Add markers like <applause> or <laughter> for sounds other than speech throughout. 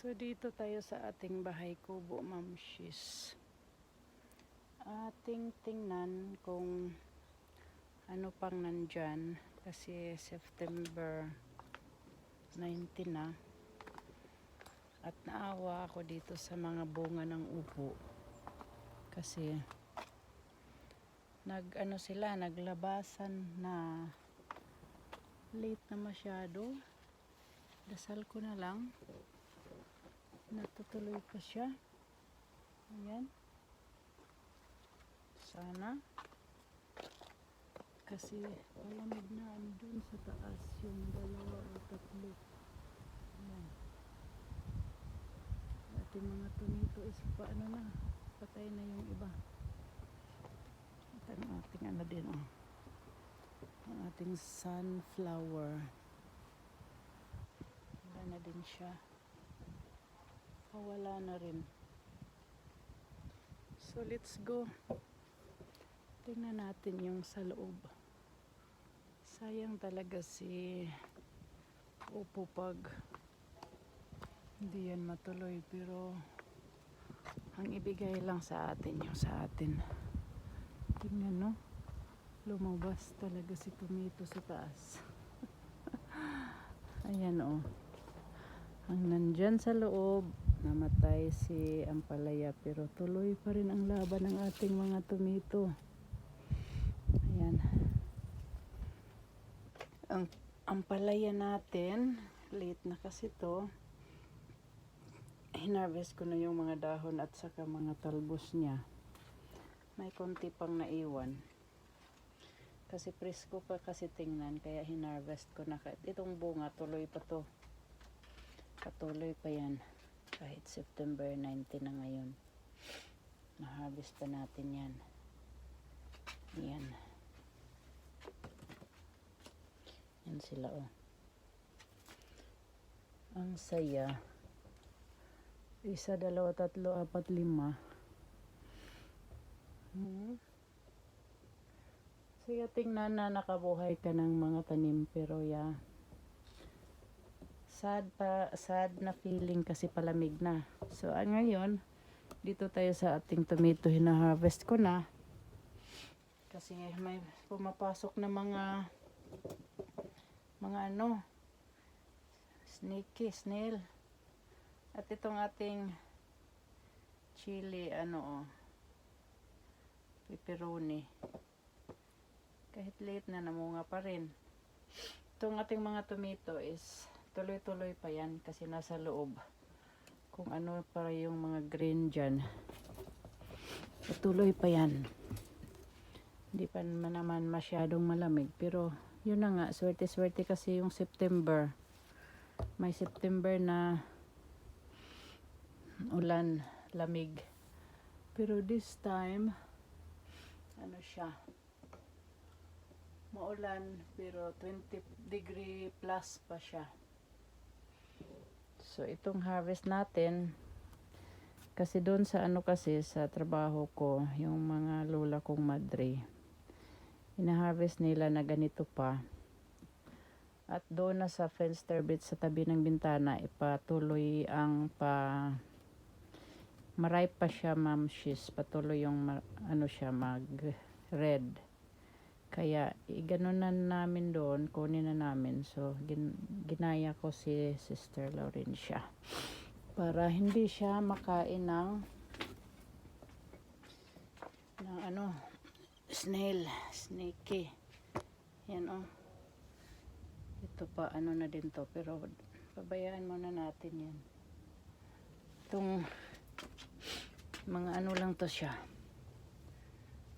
So dito tayo sa ating bahay kubo, Ma'am Shis. Ating tingnan kung ano pang nandyan kasi September 19 na. At naawa ako dito sa mga bunga ng upo. Kasi nag ano sila, naglabasan na late na masyado. Dasal ko na lang natutuloy pa siya. Ayan. Sana. Kasi malamig na ano dun sa taas yung dalawa o tatlo. Ayan. Ating mga tomato is paano na. Patay na yung iba. Ito ang ating ano din oh. Ang ating sunflower. Wala na din siya wala na rin. So let's go. Tingnan natin yung sa loob. Sayang talaga si Upo pag hindi yan matuloy pero ang ibigay lang sa atin yung sa atin. Tingnan no. Lumabas talaga si Tomato sa taas. <laughs> Ayan oh. Ang nandyan sa loob, namatay si Ampalaya pero tuloy pa rin ang laban ng ating mga tomato. Ayan. Ang Ampalaya natin, late na kasi to. Hinarvest ko na yung mga dahon at saka mga talbos niya. May konti pang naiwan. Kasi presko pa kasi tingnan kaya hinarvest ko na. Itong bunga tuloy pa to patuloy pa yan kahit September 19 na ngayon. Na-harvest pa natin yan. Yan. Yan sila oh. Ang saya. Isa, dalawa, tatlo, apat, lima. Hmm. Sige, tingnan na nakabuhay ka ng mga tanim pero ya sad pa sad na feeling kasi palamig na. So ah, ngayon dito tayo sa ating tomato hina-harvest ko na. Kasi may pumapasok na mga mga ano snakey, snail. At itong ating chili ano oh pepperoni. Kahit late na namunga pa rin. Itong ating mga tomato is tuloy-tuloy pa yan kasi nasa loob. Kung ano para yung mga green dyan. Tuloy pa yan. Hindi pa naman masyadong malamig. Pero yun na nga swerte-swerte kasi yung September. May September na ulan lamig. Pero this time ano siya? Maulan pero 20 degree plus pa siya So itong harvest natin kasi doon sa ano kasi sa trabaho ko, yung mga lola kong madre, ina-harvest nila na ganito pa. At doon na sa fenster bit sa tabi ng bintana, ipatuloy ang pa maray pa siya ma'am she's patuloy yung ano siya mag red kaya iganon na namin doon, kunin na namin. So gin, ginaya ko si Sister Laurencia para hindi siya makain ng ng ano snail, snaky. Yan oh. Ito pa ano na din to pero pabayaan muna natin yan. Itong mga ano lang to siya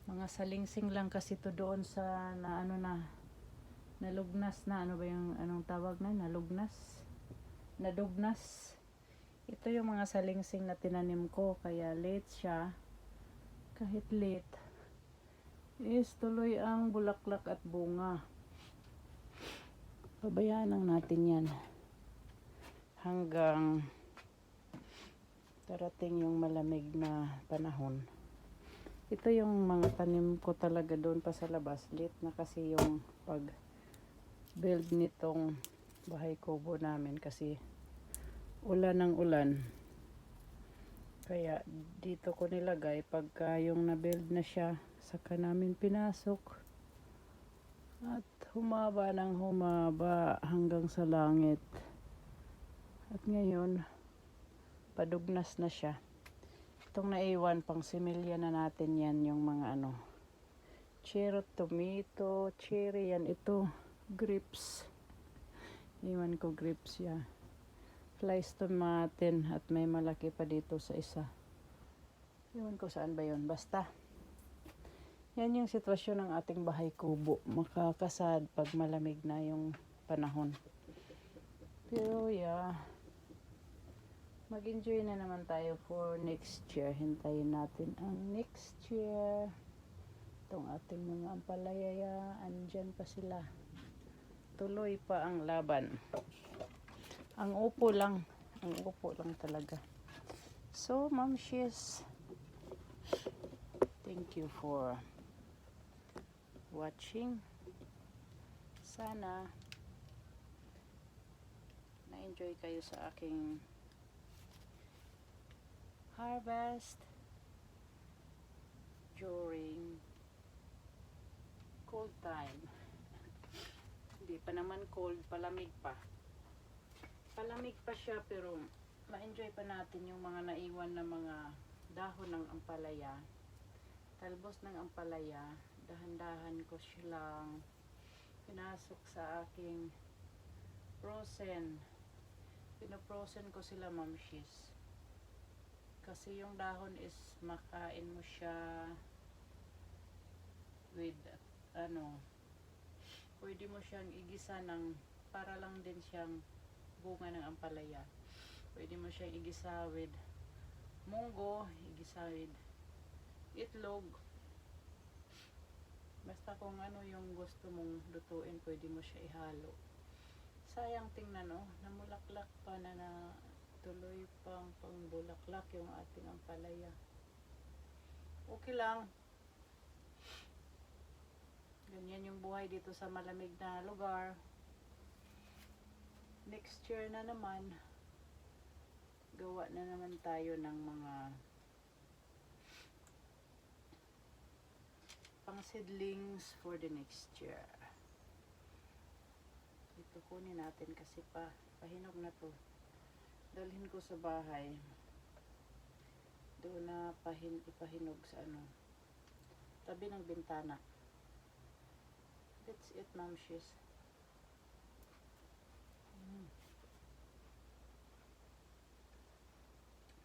mga salingsing lang kasi to doon sa na ano na nalugnas na ano ba yung anong tawag na nalugnas? Nadugnas. Ito yung mga salingsing na tinanim ko kaya late siya. Kahit late is tuloy ang bulaklak at bunga. Pabayaan lang natin yan. Hanggang darating yung malamig na panahon ito yung mga tanim ko talaga doon pa sa labas. Late na kasi yung pag build nitong bahay kubo namin kasi ulan ng ulan. Kaya dito ko nilagay pagka yung na-build na siya, saka namin pinasok. At humaba ng humaba hanggang sa langit. At ngayon, padugnas na siya. Itong naiwan, pang similya na natin yan, yung mga ano, cherry tomato, cherry yan, ito, grapes. Iwan ko grapes yan. Slice tomatin at may malaki pa dito sa isa. Iwan ko saan ba yun, basta. Yan yung sitwasyon ng ating bahay kubo. Makakasad pag malamig na yung panahon. Pero yeah, mag-enjoy na naman tayo for next year. Hintayin natin ang next year. Itong ating mga ampalaya, andyan pa sila. Tuloy pa ang laban. Ang upo lang. Ang upo lang talaga. So, Ma'am Shiz, thank you for watching. Sana na-enjoy kayo sa aking harvest during cold time. Hindi pa naman cold, palamig pa. Palamig pa siya pero ma-enjoy pa natin yung mga naiwan na mga dahon ng ampalaya. Talbos ng ampalaya, dahan-dahan ko silang pinasok sa aking frozen. Pinoprosen ko sila, Ma'am. Kasi yung dahon is makain mo siya with ano pwede mo siyang igisa ng para lang din siyang bunga ng ampalaya. Pwede mo siyang igisa with munggo, igisa with itlog. Basta kung ano yung gusto mong lutuin, pwede mo siya ihalo. Sayang tingnan no, namulaklak pa na na tuloy pang pangbulaklak yung ating ampalaya. Okay lang. Ganyan yung buhay dito sa malamig na lugar. Next year na naman, gawa na naman tayo ng mga pang seedlings for the next year. Ito kunin natin kasi pa pahinog na to. Dalhin ko sa bahay. Doon na pahin, ipahinog sa ano. Tabi ng bintana. That's it, Ma'am Shiz. Mm.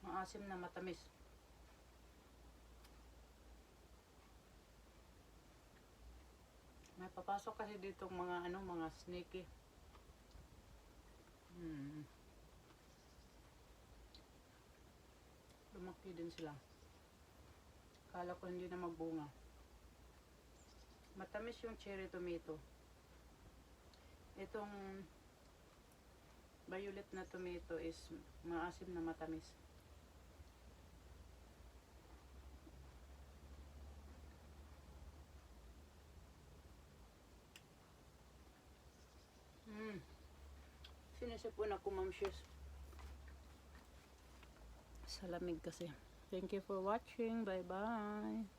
Maasim na matamis. May papasok kasi dito mga ano, mga snaky. Hmm. Lumaki din sila. Kala ko hindi na magbunga. Matamis yung cherry tomato. Itong violet na tomato is maasim na matamis. Mm. Sinisipon ako, Ma'am Shiz. Sa lamig kasi. Thank you for watching. Bye-bye.